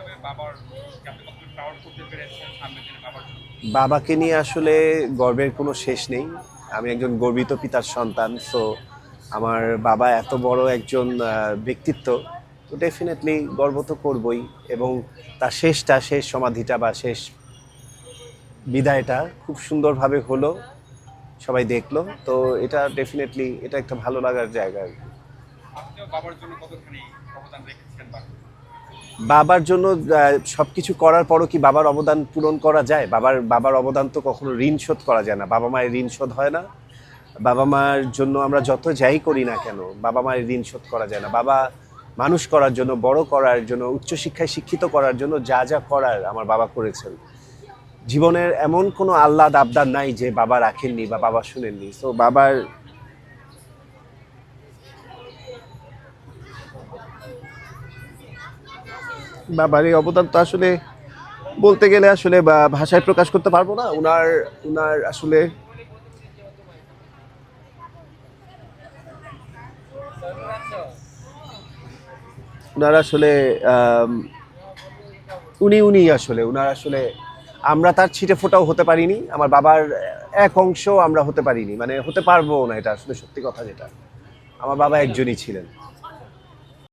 হিসাবে বাবার আপনি করতে পেরেছেন বাবার বাবাকে নিয়ে আসলে গর্বের কোনো শেষ নেই আমি একজন গর্বিত পিতার সন্তান সো আমার বাবা এত বড় একজন ব্যক্তিত্ব তো ডেফিনেটলি গর্ব তো করবই এবং তার শেষটা শেষ সমাধিটা বা শেষ বিদায়টা খুব সুন্দরভাবে হলো সবাই দেখল তো এটা ডেফিনেটলি এটা একটা ভালো লাগার জায়গা আর কি। বাবার জন্য কতখানি অবদান রেখেছেন বা বাবার জন্য সব কিছু করার পরও কি বাবার অবদান পূরণ করা যায়? বাবার বাবার অবদান তো কখনো ঋণ শোধ করা যায় না। বাবা মায়ের ঋণ শোধ হয় না। বাবা মার জন্য আমরা যত যাই করি না কেন, বাবা মায়ের ঋণ শোধ করা যায় না। বাবা মানুষ করার জন্য, বড় করার জন্য, উচ্চশিক্ষায় শিক্ষিত করার জন্য যা যা করার আমার বাবা করেছেন। জীবনের এমন কোনো আহ্লাদ আবদার নাই যে বাবা রাখেননি বা বাবা শুনেননি। তো বাবার বাবার এই অবদান তো আসলে বলতে গেলে আসলে বা- ভাষায় প্রকাশ করতে পারব না। উনার উনার আসলে উনার আসলে উনি উনি আসলে, উনার আসলে আমরা তার ছিটে ফোটাও হতে পারিনি। আমার বাবার এক অংশ আমরা হতে পারিনি। মানে হতে পারব না এটা আসলে সত্যি কথা যেটা। আমার বাবা একজনই ছিলেন।